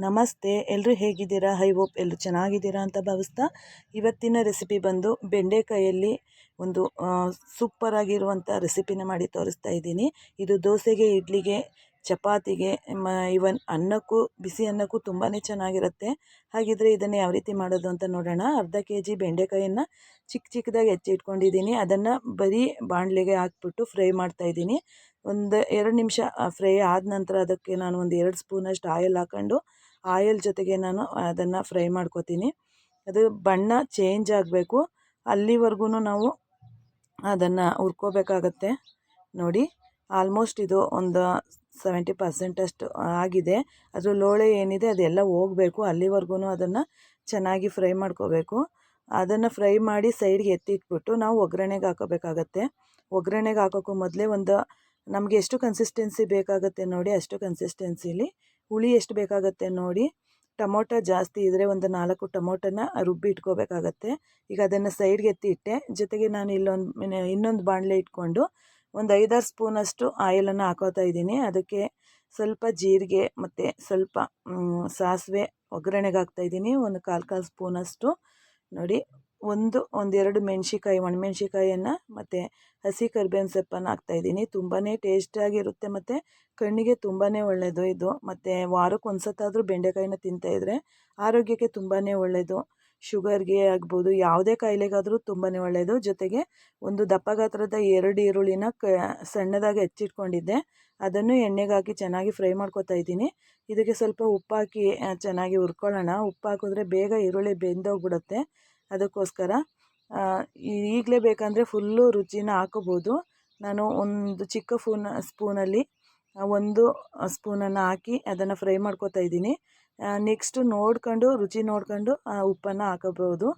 ನಮಸ್ತೆ ಎಲ್ಲರೂ ಹೇಗಿದ್ದೀರಾ? ಹೈ ಹೋಪ್ ಎಲ್ಲರೂ ಚೆನ್ನಾಗಿದ್ದೀರಾ ಅಂತ ಭಾವಿಸ್ತಾ ಇವತ್ತಿನ ರೆಸಿಪಿ ಬಂದು ಬೆಂಡೆಕಾಯಲ್ಲಿ ಒಂದು ಸೂಪರ್ ಆಗಿರುವಂಥ ರೆಸಿಪಿನ ಮಾಡಿ ತೋರಿಸ್ತಾ ಇದ್ದೀನಿ. ಇದು ದೋಸೆಗೆ, ಇಡ್ಲಿಗೆ, ಚಪಾತಿಗೆ, ಮ ಇವನ್ ಅನ್ನಕ್ಕೂ, ಬಿಸಿ ಅನ್ನಕ್ಕೂ ತುಂಬಾ ಚೆನ್ನಾಗಿರುತ್ತೆ. ಹಾಗಿದ್ರೆ ಇದನ್ನು ಯಾವ ರೀತಿ ಮಾಡೋದು ಅಂತ ನೋಡೋಣ. ಅರ್ಧ ಕೆ ಜಿ ಬೆಂಡೆಕಾಯನ್ನು ಚಿಕ್ಕ ಚಿಕ್ಕದಾಗಿ ಹೆಚ್ಚಿಟ್ಕೊಂಡಿದ್ದೀನಿ ಅದನ್ನು ಬರೀ ಬಾಣಲೆಗೆ ಹಾಕ್ಬಿಟ್ಟು ಫ್ರೈ ಮಾಡ್ತಾಯಿದ್ದೀನಿ ಒಂದು ಎರಡು ನಿಮಿಷ ಫ್ರೈ ಆದ ನಂತರ ಅದಕ್ಕೆ ನಾನು ಒಂದು ಎರಡು ಸ್ಪೂನಷ್ಟು ಆಯಿಲ್ ಹಾಕ್ಕೊಂಡು ಆಯಿಲ್ ಜೊತೆಗೆ ನಾನು ಅದನ್ನು ಫ್ರೈ ಮಾಡ್ಕೋತೀನಿ. ಅದು ಬಣ್ಣ ಚೇಂಜ್ ಆಗಬೇಕು. ಅಲ್ಲಿವರೆಗೂ ನಾವು ಅದನ್ನು ಹುರ್ಕೋಬೇಕಾಗತ್ತೆ. ನೋಡಿ ಆಲ್ಮೋಸ್ಟ್ ಇದು ಒಂದು ಸೆವೆಂಟಿ ಪರ್ಸೆಂಟಷ್ಟು ಆಗಿದೆ. ಅದರ ಲೋಳೆ ಏನಿದೆ ಅದೆಲ್ಲ ಹೋಗಬೇಕು. ಅಲ್ಲಿವರೆಗೂ ಅದನ್ನು ಚೆನ್ನಾಗಿ ಫ್ರೈ ಮಾಡ್ಕೋಬೇಕು. ಅದನ್ನು ಫ್ರೈ ಮಾಡಿ ಸೈಡ್ಗೆ ಎತ್ತಿಟ್ಬಿಟ್ಟು ನಾವು ಒಗ್ಗರಣೆಗೆ ಹಾಕೋಬೇಕಾಗತ್ತೆ. ಒಗ್ಗರಣೆಗೆ ಹಾಕೋಕ್ಕೂ ಮೊದಲೇ ಒಂದು ನಮಗೆ ಎಷ್ಟು ಕನ್ಸಿಸ್ಟೆನ್ಸಿ ಬೇಕಾಗುತ್ತೆ ನೋಡಿ, ಅಷ್ಟು ಕನ್ಸಿಸ್ಟೆನ್ಸಿಲಿ ಹುಳಿ ಎಷ್ಟು ಬೇಕಾಗುತ್ತೆ ನೋಡಿ. ಟೊಮೊಟೊ ಜಾಸ್ತಿ ಇದ್ದರೆ ಒಂದು ನಾಲ್ಕು ಟೊಮೊಟೊನ ರುಬ್ಬಿ ಇಟ್ಕೋಬೇಕಾಗತ್ತೆ. ಈಗ ಅದನ್ನು ಸೈಡ್ಗೆ ಎತ್ತಿ ಇಟ್ಟೆ. ಜೊತೆಗೆ ನಾನು ಇಲ್ಲೊಂದು ಇನ್ನೊಂದು ಬಾಣಲೆ ಇಟ್ಕೊಂಡು ಒಂದು ಐದಾರು ಸ್ಪೂನಷ್ಟು ಆಯಿಲನ್ನು ಹಾಕೋತಾ ಇದ್ದೀನಿ. ಅದಕ್ಕೆ ಸ್ವಲ್ಪ ಜೀರಿಗೆ ಮತ್ತು ಸ್ವಲ್ಪ ಸಾಸಿವೆ ಒಗ್ಗರಣೆಗೆ ಹಾಕ್ತಾಯಿದ್ದೀನಿ ಒಂದು ಕಾಲು ಕಾಲು ಸ್ಪೂನಷ್ಟು ನೋಡಿ ಒಂದು, ಒಂದೆರಡು ಮೆಣ್ಸಿಕಾಯಿ ಒಣಮೆಣ್ಸಿಕಾಯನ್ನು ಮತ್ತು ಹಸಿ ಕರ್ಬೇವಿನ ಸೊಪ್ಪನ್ನು ಹಾಕ್ತಾಯಿದ್ದೀನಿ. ತುಂಬಾ ಟೇಸ್ಟಾಗಿರುತ್ತೆ ಮತ್ತು ಕಣ್ಣಿಗೆ ತುಂಬಾ ಒಳ್ಳೆಯದು ಇದು. ಮತ್ತು ವಾರಕ್ಕೆ ಒಂದು ಸತ್ತಾದರೂ ಬೆಂಡೆಕಾಯಿನ ತಿಂತಾಯಿದ್ರೆ ಆರೋಗ್ಯಕ್ಕೆ ತುಂಬಾ ಒಳ್ಳೆಯದು ಶುಗರ್ಗೆ ಆಗ್ಬೋದು, ಯಾವುದೇ ಕಾಯಿಲೆಗಾದರೂ ತುಂಬಾ ಒಳ್ಳೆಯದು ಜೊತೆಗೆ ಒಂದು ದಪ್ಪ ಗಾತ್ರದ ಎರಡು ಈರುಳ್ಳಿನ ಕ, ಸಣ್ಣದಾಗಿ ಹೆಚ್ಚಿಟ್ಕೊಂಡಿದ್ದೆ. ಅದನ್ನು ಎಣ್ಣೆಗೆ ಹಾಕಿ ಚೆನ್ನಾಗಿ ಫ್ರೈ ಮಾಡ್ಕೊತಾ ಇದ್ದೀನಿ ಇದಕ್ಕೆ ಸ್ವಲ್ಪ ಉಪ್ಪಾಕಿ ಚೆನ್ನಾಗಿ ಹುರ್ಕೊಳ್ಳೋಣ. ಉಪ್ಪು ಹಾಕಿದ್ರೆ ಬೇಗ ಈರುಳ್ಳಿ ಬೆಂದೋಗ್ಬಿಡುತ್ತೆ. ಅದಕ್ಕೋಸ್ಕರ ಈಗಲೇ ಬೇಕಂದರೆ ಫುಲ್ಲು ರುಚಿನ ಹಾಕೋಬೋದು. ನಾನು ಒಂದು ಚಿಕ್ಕ ಫೂನ್, ಸ್ಪೂನಲ್ಲಿ ಒಂದು ಸ್ಪೂನನ್ನು ಹಾಕಿ ಅದನ್ನು ಫ್ರೈ ಮಾಡ್ಕೊತಾ ಇದ್ದೀನಿ. ನೆಕ್ಸ್ಟು ನೋಡ್ಕೊಂಡು, ರುಚಿ ನೋಡ್ಕೊಂಡು ಉಪ್ಪನ್ನು ಹಾಕೋಬೋದು.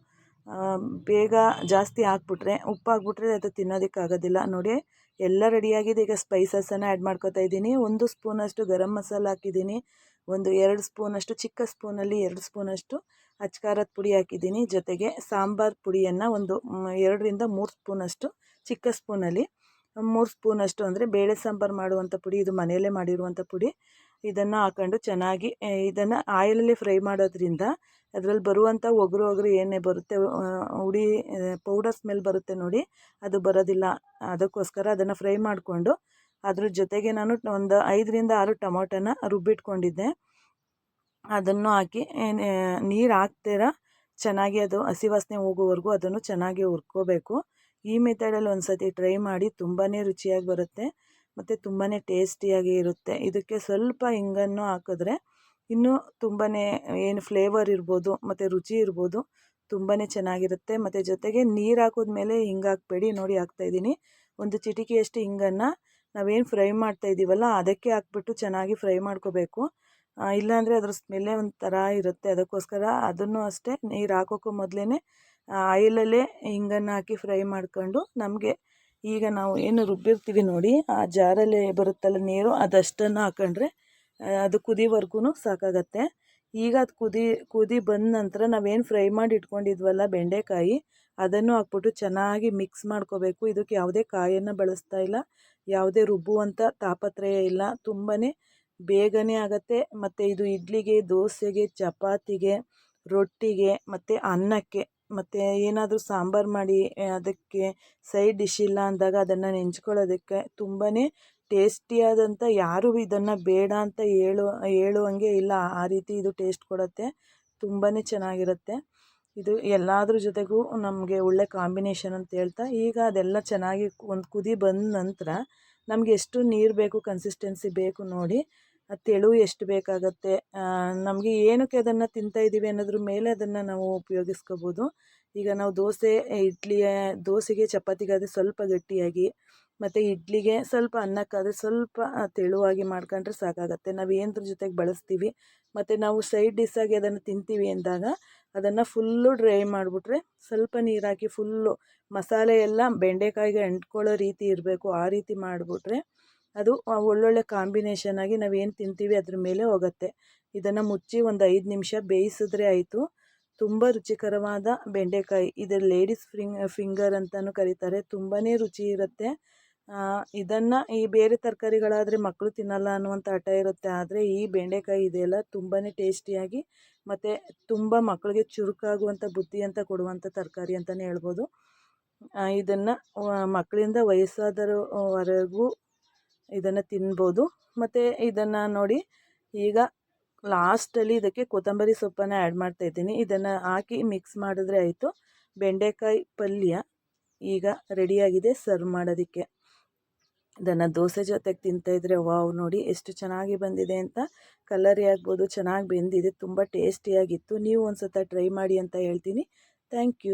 ಬೇಗ ಜಾಸ್ತಿ ಹಾಕ್ಬಿಟ್ರೆ ಉಪ್ಪು ಹಾಕ್ಬಿಟ್ರೆ ಅದು ತಿನ್ನೋದಕ್ಕಾಗೋದಿಲ್ಲ. ನೋಡಿ, ಎಲ್ಲ ರೆಡಿಯಾಗಿದೆ. ಈಗ ಸ್ಪೈಸಸನ್ನು ಆ್ಯಡ್ ಮಾಡ್ಕೋತಾ ಇದ್ದೀನಿ. ಒಂದು ಸ್ಪೂನಷ್ಟು ಗರಂ ಮಸಾಲ ಹಾಕಿದ್ದೀನಿ. ಒಂದು ಎರಡು ಸ್ಪೂನಷ್ಟು, ಚಿಕ್ಕ ಸ್ಪೂನಲ್ಲಿ ಎರಡು ಸ್ಪೂನಷ್ಟು ಅಚ್ಕಾರದ ಪುಡಿ ಹಾಕಿದ್ದೀನಿ. ಜೊತೆಗೆ ಸಾಂಬಾರು ಪುಡಿಯನ್ನು ಒಂದು ಎರಡರಿಂದ ಮೂರು ಸ್ಪೂನಷ್ಟು ಚಿಕ್ಕ ಸ್ಪೂನಲ್ಲಿ ಮೂರು ಸ್ಪೂನಷ್ಟು ಅಂದರೆ ಬೇಳೆ ಸಾಂಬಾರು ಮಾಡುವಂಥ ಪುಡಿ, ಇದು ಮನೆಯಲ್ಲೇ ಮಾಡಿರುವಂಥ ಪುಡಿ. ಇದನ್ನು ಹಾಕೊಂಡು ಚೆನ್ನಾಗಿ ಇದನ್ನು ಆಯಿಲಲ್ಲಿ ಫ್ರೈ ಮಾಡೋದ್ರಿಂದ ಅದರಲ್ಲಿ ಬರುವಂಥ ಒಗರು ಒಗರು ಏನೇ ಬರುತ್ತೆ ಹುಡಿ ಪೌಡರ್ ಸ್ಮೆಲ್ ಬರುತ್ತೆ ನೋಡಿ, ಅದು ಬರೋದಿಲ್ಲ. ಅದಕ್ಕೋಸ್ಕರ ಅದನ್ನು ಫ್ರೈ ಮಾಡಿಕೊಂಡು ಅದ್ರ ಜೊತೆಗೆ ನಾನು ಒಂದು ಐದರಿಂದ ಆರು ಟೊಮೊಟೊನ ರುಬ್ಬಿಟ್ಕೊಂಡಿದ್ದೆ. ಅದನ್ನು ಹಾಕಿ ನೀರು ಹಾಕ್ತೀರ? ಚೆನ್ನಾಗಿ ಅದು ಹಸಿ ವಾಸನೆ ಹೋಗೋವರೆಗೂ ಅದನ್ನು ಚೆನ್ನಾಗಿ ಹುರ್ಕೋಬೇಕು. ಈ ಮೆಥಡಲ್ಲಿ ಒಂದು ಸತಿ ಟ್ರೈ ಮಾಡಿ ತುಂಬಾ ರುಚಿಯಾಗಿ ಬರುತ್ತೆ ಮತ್ತು ತುಂಬಾ ಟೇಸ್ಟಿಯಾಗಿ ಇರುತ್ತೆ. ಇದಕ್ಕೆ ಸ್ವಲ್ಪ ಹಿಂಗನ್ನು ಹಾಕಿದ್ರೆ ಇನ್ನೂ ತುಂಬಾ ಏನು ಫ್ಲೇವರ್ ಇರ್ಬೋದು ಮತ್ತು ರುಚಿ ಇರ್ಬೋದು ತುಂಬಾ ಚೆನ್ನಾಗಿರುತ್ತೆ. ಮತ್ತು ಜೊತೆಗೆ ನೀರು ಹಾಕಿದ್ಮೇಲೆ ಹಿಂಗೆ ಹಾಕ್ಬೇಡಿ. ನೋಡಿ ಹಾಕ್ತಾಯಿದ್ದೀನಿ ಒಂದು ಚಿಟಿಕೆಯಷ್ಟು ಹಿಂಗನ್ನು ನಾವೇನು ಫ್ರೈ ಮಾಡ್ತಾ ಇದ್ದೀವಲ್ಲ ಅದಕ್ಕೆ ಹಾಕ್ಬಿಟ್ಟು ಚೆನ್ನಾಗಿ ಫ್ರೈ ಮಾಡ್ಕೋಬೇಕು. ಇಲ್ಲಾಂದರೆ ಅದ್ರ ಸ್ಮೆಲ್ಲೇ ಒಂಥರ ಇರುತ್ತೆ. ಅದಕ್ಕೋಸ್ಕರ ಅದನ್ನು ಅಷ್ಟೇ ನೀರು ಹಾಕೋಕ್ಕೂ ಮೊದಲೇ ಆಯಿಲಲ್ಲೇ ಹಿಂಗನ್ನು ಹಾಕಿ ಫ್ರೈ ಮಾಡ್ಕೊಂಡು ನಮಗೆ ಈಗ ನಾವು ಏನು ರುಬ್ಬಿರ್ತೀವಿ ನೋಡಿ, ಆ ಜಾರಲ್ಲೇ ಬರುತ್ತಲ್ಲ ನೀರು, ಅದಷ್ಟನ್ನು ಹಾಕೊಂಡ್ರೆ ಅದು ಕುದಿವರೆಗೂ ಸಾಕಾಗತ್ತೆ. ಈಗ ಅದು ಕುದಿ ಕುದಿ ಬಂದ ನಂತರ ನಾವೇನು ಫ್ರೈ ಮಾಡಿ ಇಟ್ಕೊಂಡಿದ್ವಲ್ಲ ಬೆಂಡೆಕಾಯಿ, ಅದನ್ನು ಹಾಕ್ಬಿಟ್ಟು ಚೆನ್ನಾಗಿ ಮಿಕ್ಸ್ ಮಾಡ್ಕೋಬೇಕು. ಇದಕ್ಕೆ ಯಾವುದೇ ಕಾಯನ್ನು ಬಳಸ್ತಾ ಇಲ್ಲ, ಯಾವುದೇ ರುಬ್ಬುವಂಥ ತಾಪತ್ರಯ ಇಲ್ಲ. ತುಂಬಾ ಬೇಗನೆ ಆಗುತ್ತೆ. ಮತ್ತು ಇದು ಇಡ್ಲಿಗೆ, ದೋಸೆಗೆ, ಚಪಾತಿಗೆ, ರೊಟ್ಟಿಗೆ, ಮತ್ತು ಅನ್ನಕ್ಕೆ ಮತ್ತು ಏನಾದರೂ ಸಾಂಬಾರು ಮಾಡಿ ಅದಕ್ಕೆ ಸೈಡ್ ಡಿಶ್ ಇಲ್ಲ ಅಂದಾಗ ಅದನ್ನು ನೆಂಚ್ಕೊಳ್ಳೋದಕ್ಕೆ ತುಂಬಾ ಟೇಸ್ಟಿಯಾದಂಥ ಯಾರೂ ಇದನ್ನು ಬೇಡ ಅಂತ ಹೇಳು, ಹೇಳುವಂಗೆ ಇಲ್ಲ. ಆ ರೀತಿ ಇದು ಟೇಸ್ಟ್ ಕೊಡುತ್ತೆ. ತುಂಬಾ ಚೆನ್ನಾಗಿರುತ್ತೆ. ಇದು ಎಲ್ಲಾದ್ರ ಜೊತೆಗೂ ನಮಗೆ ಒಳ್ಳೆ ಕಾಂಬಿನೇಷನ್ ಅಂತ ಹೇಳ್ತಾ, ಈಗ ಅದೆಲ್ಲ ಚೆನ್ನಾಗಿ ಒಂದು ಕುದಿ ಬಂದ ನಂತರ ನಮಗೆ ಎಷ್ಟು ನೀರು ಬೇಕು ಕನ್ಸಿಸ್ಟೆನ್ಸಿ ಬೇಕು ನೋಡಿ ತೆಳು ಎಷ್ಟು ಬೇಕಾಗುತ್ತೆ ನಮಗೆ ಏನಕ್ಕೆ ಅದನ್ನು ತಿಂತಾಯಿದ್ದೀವಿ ಅನ್ನೋದ್ರ ಮೇಲೆ ಅದನ್ನು ನಾವು ಉಪಯೋಗಿಸ್ಕೋಬೋದು. ಈಗ ನಾವು ದೋಸೆ ಇಡ್ಲಿ ದೋಸೆಗೆ ಚಪಾತಿಗಾದರೆ ಸ್ವಲ್ಪ ಗಟ್ಟಿಯಾಗಿ, ಮತ್ತು ಇಡ್ಲಿಗೆ ಸ್ವಲ್ಪ ಅನ್ನಕ್ಕಾದರೆ ಸ್ವಲ್ಪ ತೆಳುವಾಗಿ ಮಾಡ್ಕೊಂಡ್ರೆ ಸಾಕಾಗುತ್ತೆ. ನಾವು ಏನದ್ರ ಜೊತೆಗೆ ಬಳಸ್ತೀವಿ, ಮತ್ತು ನಾವು ಸೈಡ್ ಡಿಸ್ಸಾಗಿ ಅದನ್ನು ತಿಂತೀವಿ ಅಂದಾಗ ಅದನ್ನು ಫುಲ್ಲು ಡ್ರೈ ಮಾಡಿಬಿಟ್ರೆ ಸ್ವಲ್ಪ ನೀರು ಹಾಕಿ ಫುಲ್ಲು ಮಸಾಲೆ ಎಲ್ಲ ಬೆಂಡೆಕಾಯಿಗೆ ಅಂಟ್ಕೊಳ್ಳೋ ರೀತಿ ಇರಬೇಕು, ಆ ರೀತಿ ಮಾಡಿಬಿಟ್ರೆ ಅದು ಒಳ್ಳೊಳ್ಳೆ ಕಾಂಬಿನೇಷನ್ ಆಗಿ ನಾವು ಏನು ತಿಂತೀವಿ ಅದ್ರ ಮೇಲೆ ಹೋಗುತ್ತೆ. ಇದನ್ನು ಮುಚ್ಚಿ ಒಂದು ಐದು ನಿಮಿಷ ಬೇಯಿಸಿದ್ರೆ ಆಯಿತು. ತುಂಬ ರುಚಿಕರವಾದ ಬೆಂಡೆಕಾಯಿ, ಇದು ಲೇಡೀಸ್ ಫಿಂಗ್ ಫಿಂಗರ್ ಅಂತಲೂ ಕರೀತಾರೆ. ತುಂಬಾ ರುಚಿ ಇರುತ್ತೆ. ಇದನ್ನು ಈ ಬೇರೆ ತರಕಾರಿಗಳಾದರೆ ಮಕ್ಕಳು ತಿನ್ನಲ್ಲ ಅನ್ನುವಂಥ ಹಠ ಇರುತ್ತೆ. ಆದರೆ ಈ ಬೆಂಡೆಕಾಯಿ ಇದೆಲ್ಲ ತುಂಬಾ ಟೇಸ್ಟಿಯಾಗಿ ಮತ್ತು ತುಂಬ ಮಕ್ಕಳಿಗೆ ಚುರುಕಾಗುವಂಥ ಬುದ್ಧಿ ಅಂತ ಕೊಡುವಂಥ ತರಕಾರಿ ಅಂತಲೇ ಹೇಳ್ಬೋದು. ಇದನ್ನು ಮಕ್ಕಳಿಂದ ವಯಸ್ಸಾದವರವರೆಗೂ ಇದನ್ನು ತಿನ್ಬೋದು. ಮತ್ತು ಇದನ್ನು ನೋಡಿ ಈಗ ಲಾಸ್ಟಲ್ಲಿ ಇದಕ್ಕೆ ಕೊತ್ತಂಬರಿ ಸೊಪ್ಪನ್ನು ಆ್ಯಡ್ ಮಾಡ್ತಾಯಿದ್ದೀನಿ ಇದನ್ನು ಹಾಕಿ ಮಿಕ್ಸ್ ಮಾಡಿದ್ರೆ ಆಯಿತು. ಬೆಂಡೆಕಾಯಿ ಪಲ್ಯ ಈಗ ರೆಡಿಯಾಗಿದೆ ಸರ್ವ್ ಮಾಡೋದಕ್ಕೆ. ಇದನ್ನು ದೋಸೆ ಜೊತೆಗೆ ತಿಂತಾಯಿದ್ರೆ ವಾವ್ ನೋಡಿ ಎಷ್ಟು ಚೆನ್ನಾಗಿ ಬಂದಿದೆ ಅಂತ. ಕಲರಿ ಆಗ್ಬೋದು, ಚೆನ್ನಾಗಿ ಬೆಂದಿದೆ, ತುಂಬ ಟೇಸ್ಟಿಯಾಗಿತ್ತು ನೀವು ಒಂದು ಸತ ಟ್ರೈ ಮಾಡಿ ಅಂತ ಹೇಳ್ತೀನಿ. Thank you